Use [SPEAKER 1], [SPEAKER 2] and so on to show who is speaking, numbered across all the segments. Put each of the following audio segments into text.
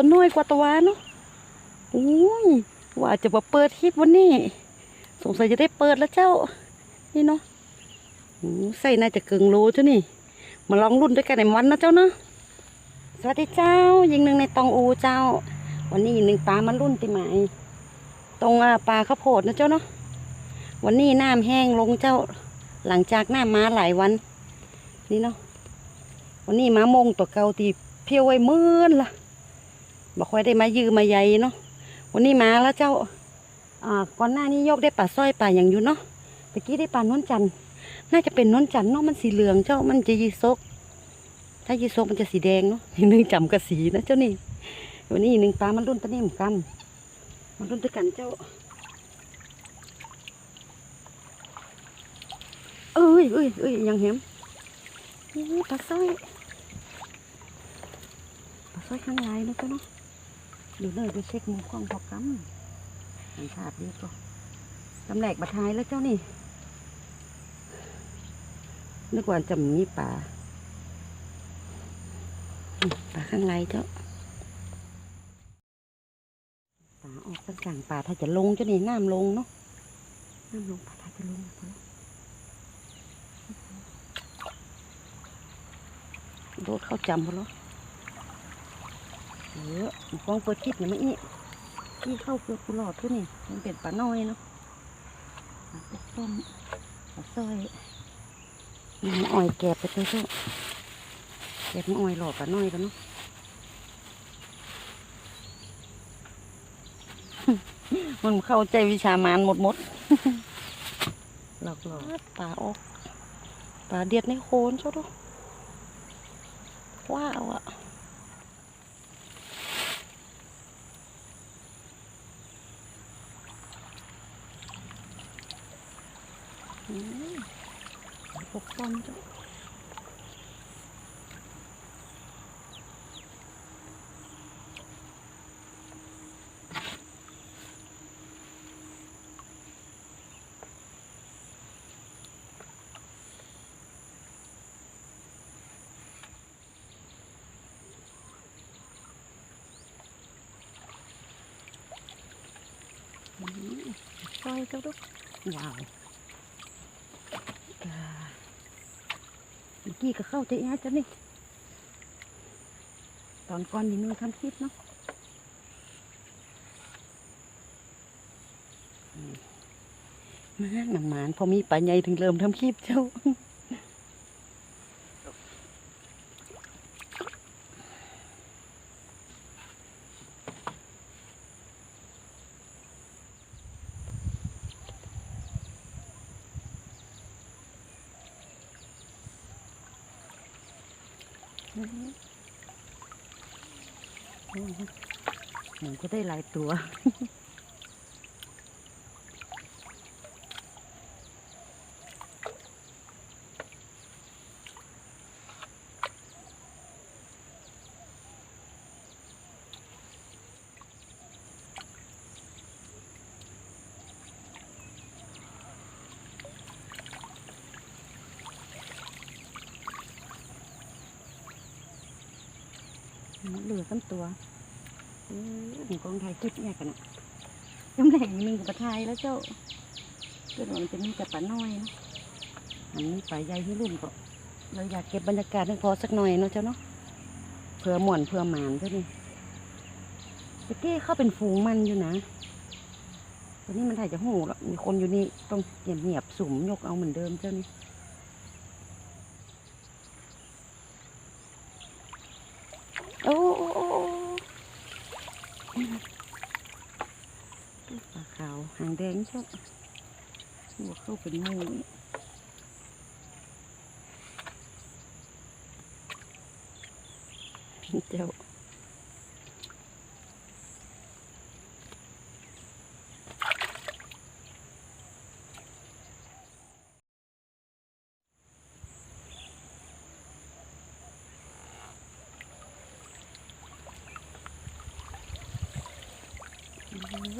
[SPEAKER 1] ตัวน้อยกว่าตัวเนาะโอ้ยว่าจะมาเปิดคลิปวันนี้ สงสัยจะได้เปิดแล้วเจ้า นี่เนาะใส่น่าจะเกิงโลเจ้านี่ มาลองรุ่นด้วยกันในวันนะเจ้าเนาะสวัสดีเจ้า ยิงหนึ่งในตองอูเจ้า วันนี้ยิงหนึ่งปลามันรุ่นติหมายตรงปลาข้าวโพดนะเจ้าเนาะวันนี้น้ำแห้งลงเจ้า หลังจากน้ำมาหลายวัน นี่เนาะวันนี้มามงตัวเกาตีเพียวไว้มื่นละ บอกค่อยได้มายืมมาใหญ่เนาะวันนี้มาแล้วเจ้าอ่าก่อนหน้านี้ยกได้ปลาสร้อยปลาอย่างอยู่เนาะตะกี้ได้ปลานวลจันน่าจะเป็นนวลจันเนาะมันสีเหลืองเจ้ามันจะยีซก ถ้ายีซกมันจะสีแดงเนาะหนึ่งจำกับสีนะเจ้านี่วันนี้หนึ่งปลามันรุ่นตะนียมกันมันรุ่นด้วยกันเจ้าเอ้ยเอ้ยเอ้ยยังเห็มนี่ปลาสร้อยปลาสร้อยข้างในนะเจ้าเนาะ ดี๋ยวเลยไปเช็คหมูกล้องพอกำหันขาดดีก็จำแหลกบัดทายแล้วเจ้านี่ นึกว่าจะมีปลาปลาข้างในเจ้าปลาออกตั้งกลางป่าถ้าจะลงเจ้านี่น้ำลงเนาะน้ำลงป่าถ้าจะลงนะโดดเข้าจำพอแล้ว เออหมูกองเปิดคลิปเนี่ยไม่อีที่เข้าเกือกุหลอดทุกนี่มันเป็นปลาน้อยเนาะปลาต้มปลาสร้อยมันอ่อยแกบไปเลยเจ้าแกบมันอ่อยหลอกกันน้อยกันเนาะมันเข้าใจวิชามานหมดหมดหลอกหลอกปลาออกปลาเดียดในโคนเจ้าดูว้าวอะ อืมปกป้องจ้ะอืมซอยเจ้าลูกว้าวจ้า เมื่อ กี้ก็เข้าใจแอจ้ะนี่ ตอนก่อนนี่มึงทำคลิปเนาะมาหนังหมานพอมีปลาใหญ่ถึงเริ่มทำคลิปเจ้า หมูก็ ได้หลายตัว เหลือตั้งตัว ออหนูกองไทยคลิปเนี่ยกันนะจำแหล่งหนึ่งกับไทยแล้วเจ้าเกิดว่ามันจะมีแต่ปลาน้อยนะอันนี้ปลาใหญ่ที่รุ่นก็เราอยากเก็บบรรยากาศให้พอสักหน่อยเนาะเจ้าเนาะเพื่อหม่วนเพื่อหมานเท่านี้ตะกี้เข้าเป็นฝูงมันอยู่นะตอนนี้มันถ่ายจะหูแล้วมีคนอยู่นี่ต้องเงียบเงียบสุ่มยกเอาเหมือนเดิมเจ้านี่ โอ้โอ้โอ้โอ้ ปลาขาวหางแดงชอบหัวเข้าเป็นงูพี่เจ้า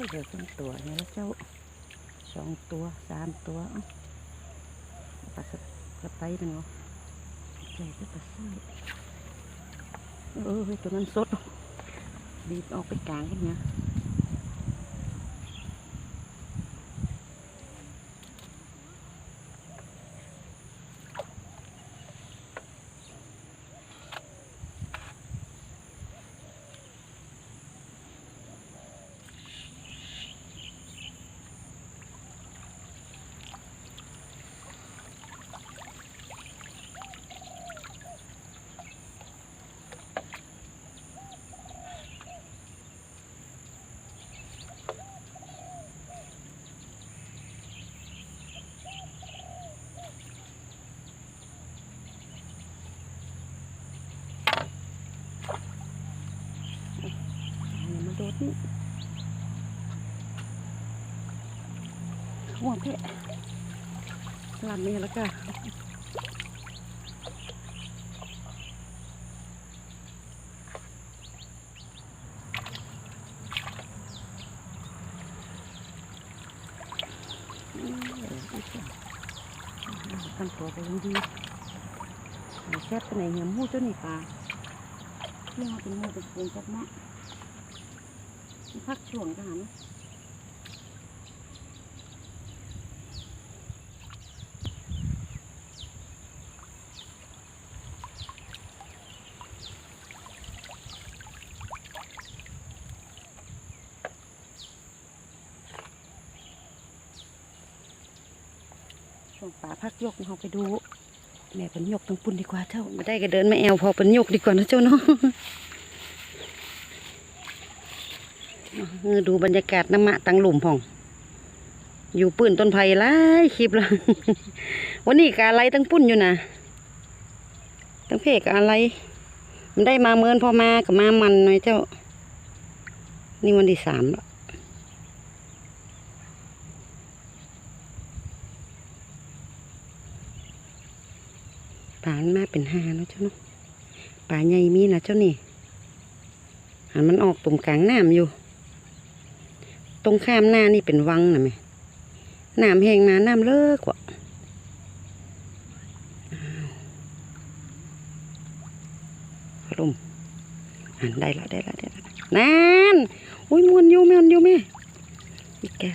[SPEAKER 1] ย เดี๋ยวต้องตัวนี่แล้วเจ้าสองตัวสามตัวปลาสะกระไปหนึ่งเหรอใจก็ปลาสร้อยเออตัวนั้นสดบีบออกไปกลางกันเนี่ย หัวเพะลำนี่แล้วก็ทำตัวไปยังดีแซ่บไปไหนเหี่ยมูเจ้าหนีปลาเรื่องเป็นมูเป็นปูนจับมะ พักช่วงกันช่วงป่าพักยกเราไปดู แม่เป็นยกตั้งปุ่นดีกว่าเจ้าม่ได้ก็เดินมาแอวพอเป็นยกดีกว่านะเจ้าเนาะ เออ ดูบรรยากาศน้ำมะตังหลุมพ่อง อยู่ปืนต้นไผ่หลายคลิปแล้ว วันนี้กาอะไรตั้งปุ้นอยู่นะตั้งเพกอะไร มันได้มาเมินพอมากับมามันหน่อยเจ้า นี่วันที่สามแล้วป่านมาเป็นห้าเนาะเจ้าเนาะป่าใหญ่มีนะเจ้านี่หันมันออกตุ่มกลางน้ำอยู่ ตรงข้ามหน้านี่เป็นวังนะแม่น้ำแห้งมาน้ำเลิกกว่าอ้าวลมอันได้แล้วได้แล้วได้แล้วนั่นอุ้ยมวนอยู่แม่นอยู่แม่อีกา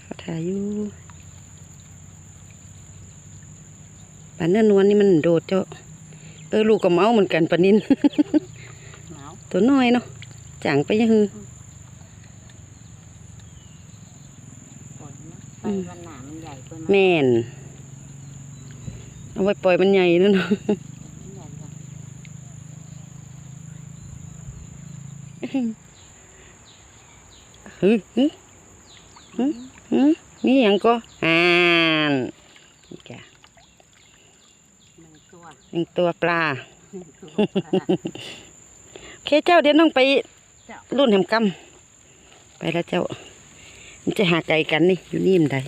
[SPEAKER 1] เขาถ่ายอยู่ปลาเนื้อนวลนี่มันโดดเจ้าเออลูกกับเมาเหมือนกันปลานิน
[SPEAKER 2] หนาว
[SPEAKER 1] ตัวน้อยเนาะ จางไปยังหือ
[SPEAKER 2] ปล่อยนะไป
[SPEAKER 1] อืม
[SPEAKER 2] วันหนามันใหญ่เกิน
[SPEAKER 1] แม่น เอาไว้ปล่อยมันใหญ่นั่นเนาะ
[SPEAKER 2] มันใหญ่กว่า
[SPEAKER 1] ฮึฮึฮึฮึนี่หยังก็อ่านนี่แก
[SPEAKER 2] หนึ่งตัว
[SPEAKER 1] หนึ่งตัวปลา
[SPEAKER 2] หนึ่งตัว
[SPEAKER 1] โอเคเจ้าเดี๋ยวน้องไป
[SPEAKER 2] เจ้า
[SPEAKER 1] รุ่นแหมกำไปแล้วเจ้า มันจะหาไก่กันนี่อยู่นี่มันใด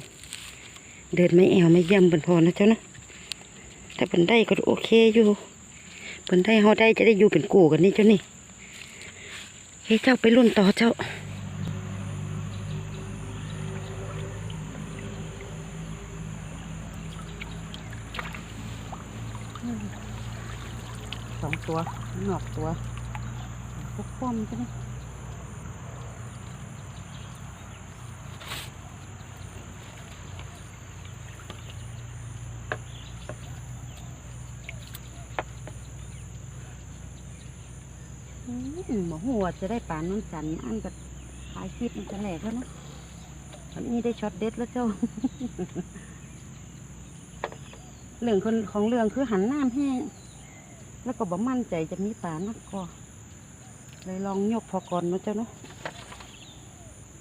[SPEAKER 1] เดินไม่แอวไม่ย่ำบนพอนะเจ้านะแต่เพิ่นได้ก็โอเคอยู่เพิ่นได้เฮาได้จะได้อยู่เป็นกูกันนี่เจ้านี่โอเคเจ้าไปรุ่นต่อเจ้าสองตัวหนอกตัวพวกป้อมใช่ไหมอืม หมอหัวจะได้ปลาน้ำจันทร์อันกับขายคลิปมันจะแหลกแล้วเนาะอันนี้ได้ช็อตเด็ดแล้วเจ้าเรื่องคนของเรื่องคือหันน้ำแห้งแล้วก็บ่มั่นใจจะมีปลานักก็เลยลองยกพอก่อนเนาะเจ้าเนาะ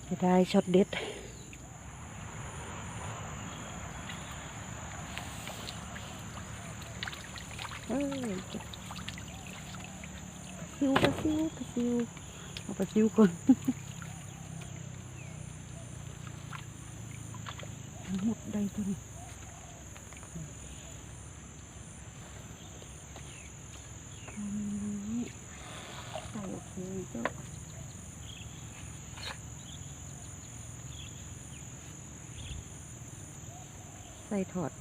[SPEAKER 1] จะได้ช็อตเด็ด ซิวกระซิวกระซิวเอากระซิวก่อนหมดได้ตัวนี้ใส่โอเคเจ้าใส่ถอด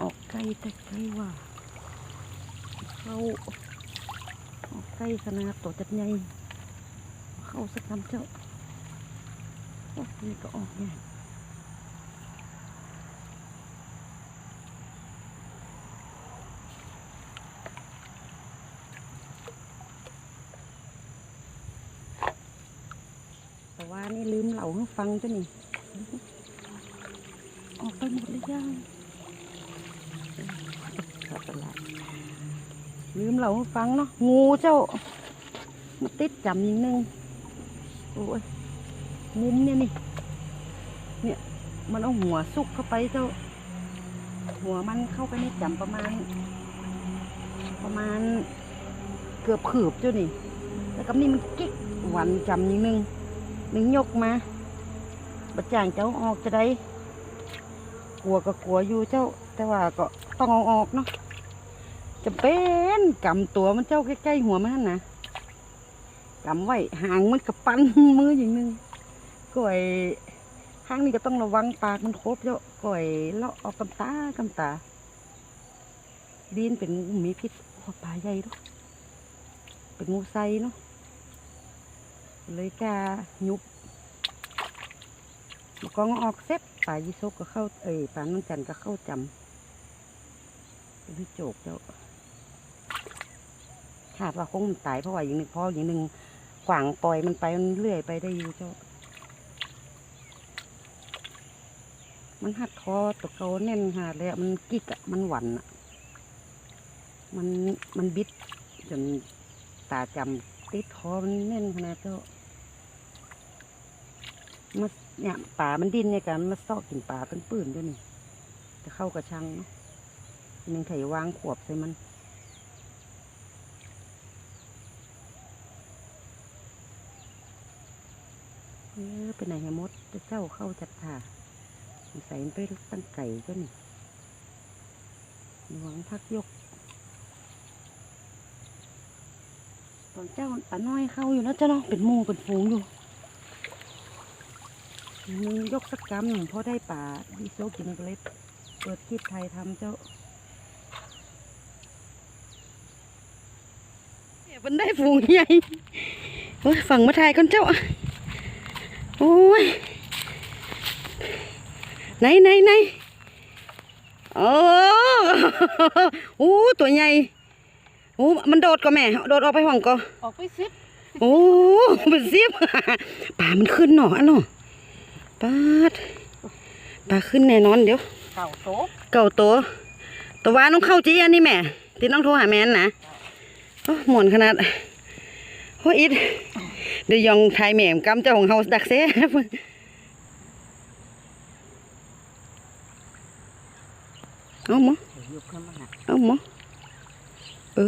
[SPEAKER 1] ออกไกลแต่ไกลว่าเข้าออกไกลขนาดตัวจัดใหญ่เข้าสักคำเจ้าโอ้นี่ก็ออกไงแต่ว่านี่ลืมเหล่าฟังจ้ะนี่ ออกไปหมดเลยยังขาดตลาดลืม เหล่าฟังเนาะงูเจ้ามาติดจำนิดนึงโอ้ยมุมเนี่ยนี่เนี่ยมันเอาหัวซุกเข้าไปเจ้า หัวมันเข้าไปในจำประมาณ ประมาณเกือบขืบเจ้านี่แล้วก็นี่มันกิ๊กหวันจำนิดนึงหนึ่งยกมาบัดจ่างเจ้าออกจะได้กลัวก็กลัวอยู่เจ้า แต่ว่าก็ต้องเอาออกเนาะ จะเป็นกำตัวมันเจ้าใกล้ๆหัวมันนั่นนะกำไว้หางมันกับปั้นมืออย่างหนึงก่อยข้างนี้ก็ต้องระวังปากมันครบเจ้าก่อยเลาะออกกำตากำตาดีนเป็นงูมีพิษโอ้ปลาใหญ่เนาะเป็นงูไซเนาะเลยกายุบมากองออกเซ็ตป่ายิซกก็เข้าเอ้ยป่าน้องจันก็เข้าจำเป็นโจกเจ้า คาดว่าคงมันตายเพราะว่าอย่างหนึ่งเพราะอย่างหนึ่งขวางปล่อยมันไปมันเลื่อยไปได้อยู่เจ้า มันหัดคอตะเกาแน่นหาดเลยมันกิกอะมันหวันอะมันมันบิดจนตาจำติดคอมันแน่นขนาดเจ้ามาเนี่ยป่ามันดินเนี่ยกันมาซอกกินป่าเป็นปืนด้วยนี่จะเข้ากระชังนาะหนึ่งไถวางขวบใส่มัน เออเป็นไหนมดจะเจ้าเข้าจัดถ่าใส่ไปตั้งไก่ก็นี่หวังพักยก ตอนเจ้าป่าน้อยเข้าอยู่แล้วเจ้าเนาะเป็นมูเป็นฝูงอยู่มึงยกสักกำหนึ่งเพราะได้ป่าดีโซกินก็เลยเปิดคลิปไทยทำเจ้าเนี่ยมันได้ฝูงใหญ่โอ้ยฝั่งมาถ่ายก่อนเจ้า โอ้ยไหนไหนไหนโอ้โอ้ตัวใหญ่โอ้มันโดดก็แม่ โดดออกไปห้องก็
[SPEAKER 2] ออกไปซิป
[SPEAKER 1] โอ้เป็นซิบป่ามันขึ้นหนออันหนอปาดป่าขึ้นแน่นอนเดี๋ยว
[SPEAKER 2] เก่าโต
[SPEAKER 1] เก่าตัวตัววาน้องเข้าจีอันนี้แม่ตีน้องโทรหาแม่นนะโอ้หมวนขนาด โอ้อิดเดี๋ยวยองทายแม่มกำเจ้าของเฮาดักเซ่เอาหมอ
[SPEAKER 2] อยู่ขึ้นมา
[SPEAKER 1] เอาหมอเอ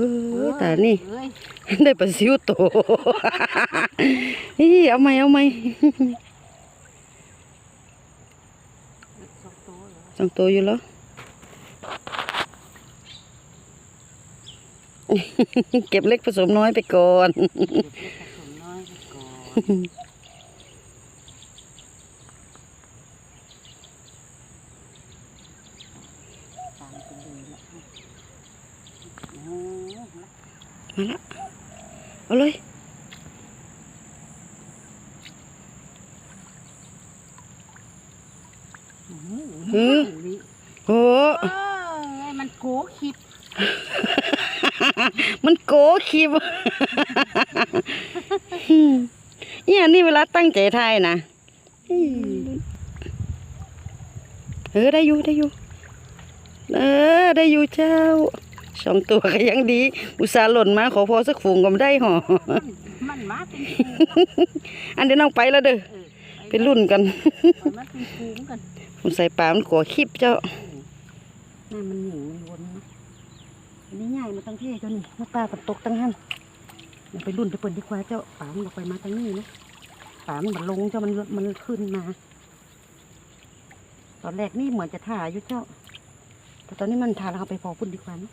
[SPEAKER 1] อแต่นี่ ได้ปลาซิวโตนี่เอาไหมเอาไหม
[SPEAKER 2] สองโตอ
[SPEAKER 1] สองตัวอยู่แล้ว เก็บเล็กผสมน้อยไปก่อน
[SPEAKER 2] เก็บเล็กผสมน้อยไปก่อนตามไปเลยละโอ้
[SPEAKER 1] มาละเอาเลย
[SPEAKER 2] โห
[SPEAKER 1] หือ โอ้
[SPEAKER 2] เอ้ยมันโกคลิป
[SPEAKER 1] มัน โกคีบเนี่ยนี่เวลาตั้งใจทายนะเออได้อยู่ได้อยู่ เออ ได้อยู่เจ้าสองตัวก็ยังดี อุตส่าห์หล่นมาขอพอสักฝูงก็ไม่ได้หอ
[SPEAKER 2] มันมาเป็น
[SPEAKER 1] อันเดี๋ยวน้องไปแล้วเด้อ
[SPEAKER 2] เออ
[SPEAKER 1] เป็นรุ่นกัน
[SPEAKER 2] มันมาเป็นฟูงกัน
[SPEAKER 1] ผมใส่ปลามันกัวคลิปเจ้าน้ามันหนีมั นี้ใหญ่มาตั้งเท่เจ้านี่มาปลาปันตกตั้งหันเดี๋ยวไปรุ่นไปเปิดดีกว่าเจ้าปามันออกไปมาตั้งนี้นะปามันลงเจ้ามันมันขึ้นมา ตอนแรกนี่เหมือนจะถ่ายอยู่เจ้า แต่ตอนนี้มันถ่ายแล้วเอาไปพอพุ่นดีกว่าเนาะ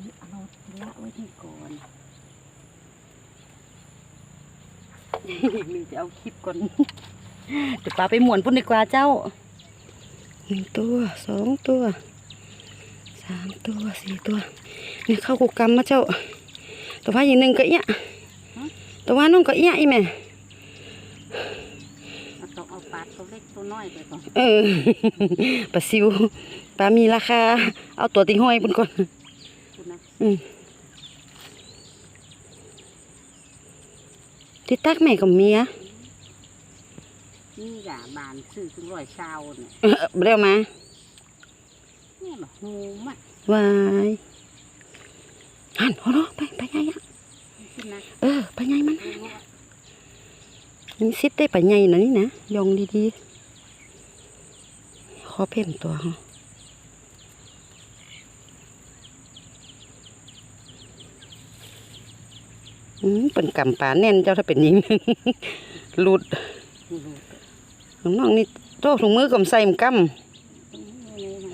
[SPEAKER 1] นี่เอาเราละไว้ที่ก่อนนึ่งจะเอาคลิปก่อนเดี๋ยวปลาไปหมวนพุ่นดีกว่าเจ้าหนึ่งตัวสองตัว สามตัวสี่ตัวนี่เข้ากุกกรรมมาเจ้า ตัวว่าอย่างหนึ่งก็เอี้ยตัวว่าน้องก็เอี้ยอีแม่
[SPEAKER 2] เอาต้องเอาปลาตัวเล็กตัวน้อยไปก่อน
[SPEAKER 1] เออปลาซิวปลามีราคา เอาตัวติงห้อยปุ่นก่อน
[SPEAKER 2] คุณนะ
[SPEAKER 1] อืมที่ตักแม่กับเมีย
[SPEAKER 2] นี่อย่าบานซื้อถึงร้อยเช้าเนี่ย
[SPEAKER 1] เออเร็วมา
[SPEAKER 2] เนี่ยแบบงูมาก
[SPEAKER 1] วายหันหัวเราะไปไปไงอะ
[SPEAKER 2] ขึ้นนะ
[SPEAKER 1] เออไปไงมันนี่ซิดได้ไปไงนะนี่นะยองดีๆขอเพ่มตัวฮะอืมเป็นกำปลาแน่นเจ้าถ้าเป็นยิงหลุด
[SPEAKER 2] งู
[SPEAKER 1] น้องๆนี่โตถุงมือกำใส่มนก
[SPEAKER 2] ตรงนี้เลยนะ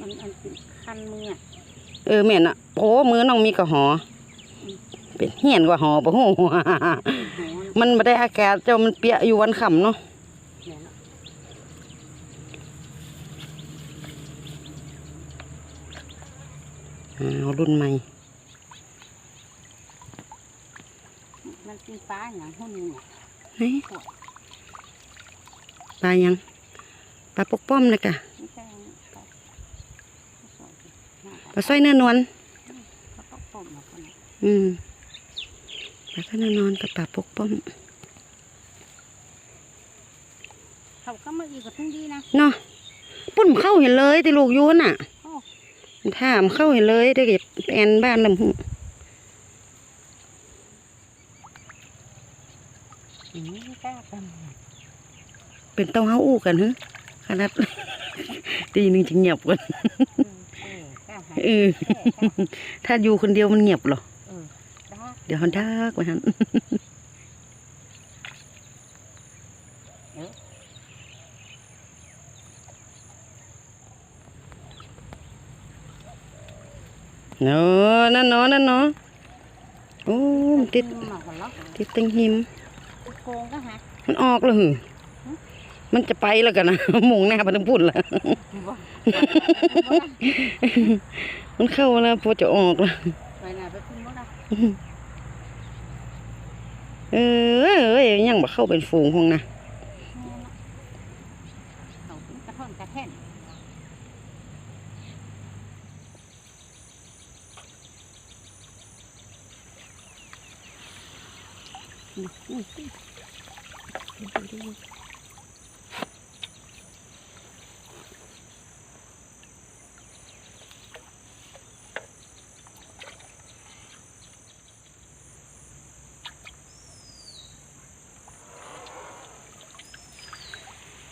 [SPEAKER 2] มันอันคันมืออะำ
[SPEAKER 1] เออแม่นอะ โอ้มือน้องมีกระหอ เป็นเหียนกว่าหอปะโห
[SPEAKER 2] หัวน่ะ
[SPEAKER 1] มันไม่ได้อากาศเจ้ามันเปียอยู่วันค่ำเนาะ
[SPEAKER 2] เนี่ยเนาะ
[SPEAKER 1] อ้าวรุ่นใหม่
[SPEAKER 2] มันเป็นปลาอย่างหุ่นนี่เนี่ย
[SPEAKER 1] เฮ้ยปลายังปลาปกป้อมเลยกะ
[SPEAKER 2] ไม่ใช่ปลาสอยหน้า
[SPEAKER 1] ปลาสร้อยเนื้อนวล
[SPEAKER 2] ปลาปอกปมมาคนน่ะ
[SPEAKER 1] อืมปลาสร้อยเนื้อนวลกับปลาปกป้อม
[SPEAKER 2] เขาก็มาอีกก็ทั้งดีนะ
[SPEAKER 1] เนาะปุ่นเข้าเห็นเลยที่ลูกอยูนน่ะ
[SPEAKER 2] โอ้
[SPEAKER 1] ถามเข้าเห็นเลยได้เก็บแอนบ้านลำหู
[SPEAKER 2] ยไม่กล้ากัน
[SPEAKER 1] เป็นเต้าเฮาอู้กันฮะขนาดตีหนึ่งจะเงียบกัน
[SPEAKER 2] เออกล้าหา
[SPEAKER 1] เออ
[SPEAKER 2] แก่กล้า
[SPEAKER 1] ถ้าอยู่คนเดียวมันเงียบเหรอ
[SPEAKER 2] เออได้
[SPEAKER 1] เดี๋ยวเขาดักไว้ฮันเนาะนั่นเนาะนั่นเนาะโอ้มันติด
[SPEAKER 2] หมอกกันแล้ว
[SPEAKER 1] ติดตังหิม
[SPEAKER 2] โกงก็หา
[SPEAKER 1] มันออกเลยหึ มันจะไปแล้วกันนะมุงหน้าไปทั้งพุ่นละมันเข้าแล้วพอจะออกแล้ว
[SPEAKER 2] ไปหนไปขึ้นบ่ได้
[SPEAKER 1] เออเอ้ยยังบ่เข้าเป็นฝูงพงนะ
[SPEAKER 2] กระท่อนกระแท่น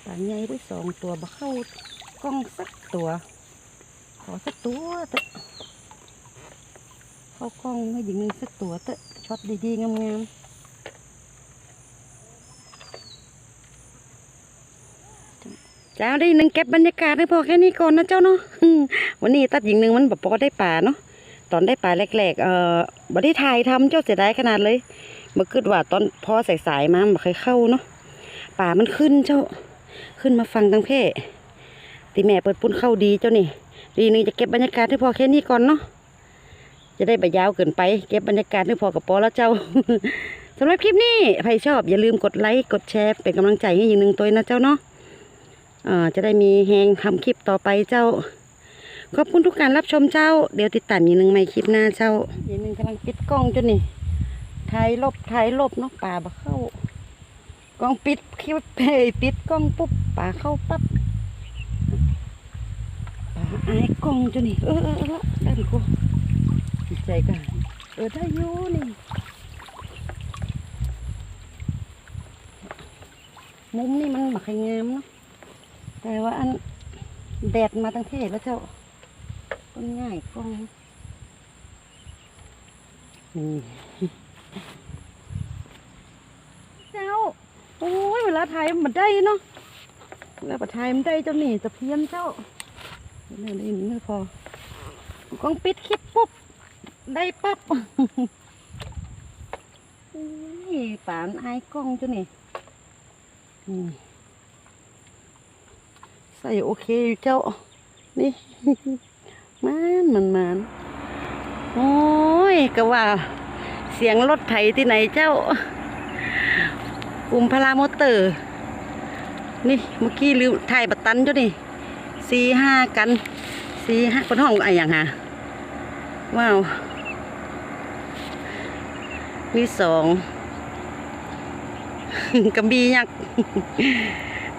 [SPEAKER 1] ปลาใหญ่ได้ สองตัวบ่เข้ากล้องสักตัว ขอสักตัวเถอะเข้ากล้องให้หญิงหนึ่งสักตัวเถอะช็อตดีๆงามๆเจ้าได้หนึ่งเก็บบรรยากาศให้พอแค่นี้ก่อนนะเจ้าเนาะวันนี้ตัดหญิงหนึ่งมันแบบพอได้ป่าเนาะตอนได้ป่าแรกๆ เอ่อบ่ได้ถ่ายทำเจ้าเสียดายขนาดเลยเมื่อคืนว่าตอนพอสายๆมาบ่เคยเข้าเนาะป่ามันขึ้นเจ้า ขึ้นมาฟังทางเพศตีแม่เปิดปุ้นเข้าดีเจ้านี่ดีหนึงจะเก็บบรรยากาศให้พอแค่นี้ก่อนเนาะจะได้ไปยาวเกินไป เก็บบรรยากาศให้พอกับปอแล้วเจ้าสำหรับคลิปนี้ใครชอบอย่าลืมกดไลค์กดแชร์เป็นกำลังใจให้อย่างหนึ่งตัวนะเจ้าเนาะอ่าจะได้มีแหงทำคลิปต่อไปเจ้า ขอบคุณทุกการรับชมเจ้า เดี๋ยวติดตามย่างหนึ่งใหม่คลิปหน้าเจ้าอย่างหนึ่งกำลังปิดกล้องเจ้านี่ถ่ายลบถ่ายลบเนาะป่าบ่เข้า กล้องปิดคลิปเฮ้ปิดกล้องปุ๊บป่าเข้าปั๊บป่าอายกล้องจ้ะนี่ เออเออเออละได้กว่าดีใจกันเออได้อยู่นี่มุมนี่มันบักงามเนาะแต่ว่าอันแดดมาตั้งเทศแล้วเจ้าต้นง่ายกล้องนี่ เจ้า โอ้ยเวลาถ่ายมันได้เนาะเวลาถ่ายมันได้เจ้าหนี่จะเพี้ยนเจ้าเนี่ยนี่ไม่พอกล้องปิดคลิปปุ๊บ ได้ปั๊บโอ้อุ้ยป่านไอายกล้องเจ้ะนี่ใส่โอเคอยู่เจ้า นี่มันมันมันโอ้ยก็ว่าเสียงรถไถที่ไหนเจ้า กลุ่มพารามอเตอร์ นี่เมื่อกี้ลืมถ่ายบัตรตันจ้ะนี่สี่ห้ากันสี่ห้าคนห้องอะไรอย่างฮะว้าว มีสองกระบี่ยักษ์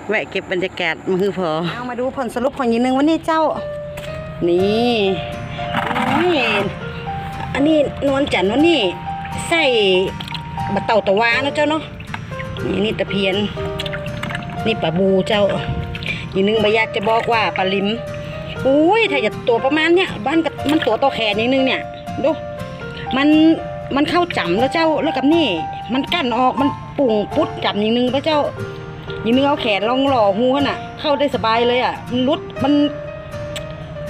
[SPEAKER 1] แวะเก็บบรรยากาศมาคือพอเอามาดูผลสรุปของยีนึงวันนี้เจ้า นี่นี่อันนี้นวลจันทร์วันนี้ใส่บะเต่าตะวานะเจ้าเนาะ นี่นี่ตะเพียน นี่ปลาบูเจ้ายีนึงบอยากจะบอกว่าปลาลิมอุ้ยถ้าจะตัวประมาณเนี้ยบ้านกับมันตัวโตแขนนิดนึงเนี่ยดูมันมันเข้าจำแล้วเจ้าแล้วกับนี่ มันกั้นออกมันปุ่งปุ๊ดจับอย่นึงพระเจ้าอย่นึงเอาแขนลองหล่อหัวน่ะ เข้าได้สบายเลยอะมันรุดมัน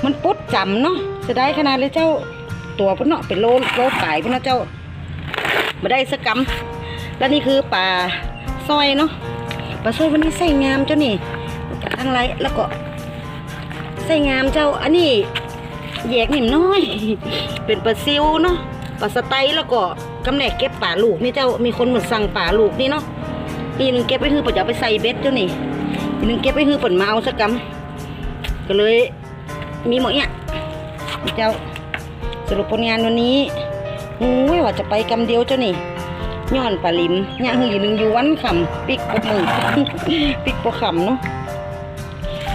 [SPEAKER 1] มันปุ๊ดจำเนาะเสียดายขนาดเลยเจ้าตัวพุ่นเนาะเป็นโลโลปลายพุ่นเนาะเจ้ามาได้สกกำแล้วนี่คือปลา สร้อยเนาะปลาสร้อยวันนี้ใส่งามเจ้านี่ทั้งไรแล้วก็ใส่งามเจ้าอันนี้แยกนิ่มน้อย เป็นปลาซิวเนาะปลาสไตล์แล้วก็กำแหนกเก็บป่าลูกนี่เจ้ามีคนเหมือนสั่งป่าลูกนี่เนาะปีหนึงเก็บไปคือปัจจะไปใส่เบ็ดเจ้านี่ปีหนึงเก็บไปคือผลมาเอาสักกำก็เลยมีหมดเนี่ยเจ้าสรุปผลงานวันนี้อุ้ยว่าจะไปกำเดียวเจ้านี่ ย้อนปลาลิมย่างหือหนึ่งอยู่วันขำปิกปกมือปิกปกขำเนาะ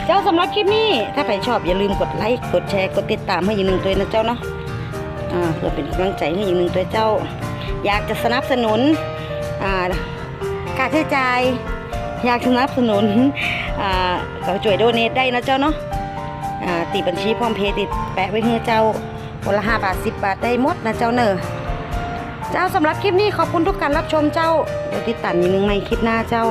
[SPEAKER 1] เจ้าสำหรับคลิปนี้ ถ้าใครชอบอย่าลืมกดไลค์กดแชร์กดติดตามให้ยีหนึ่งตัวนะเจ้าเนาะเพื่อเป็นกำลังใจให้ยีหนึ่งตัวเจ้า อยากจะสนับสนุนอ่าค่าใช้จ่ายอยากสนับสนุนก็ช่วยโดเนทได้นะเจ้าเนาะติดบัญชีพร้อมเพย์ติดแปะไว้ให้เจ้าคนละห้าบาทสิบบาทได้หมดนะเจ้าเนอะ เจ้าสำหรับคลิปนี้ขอบคุณทุกการรับชมเจ้า เดี๋ยวติดตามยีหนึ่งใหม่คลิปหน้าเจ้า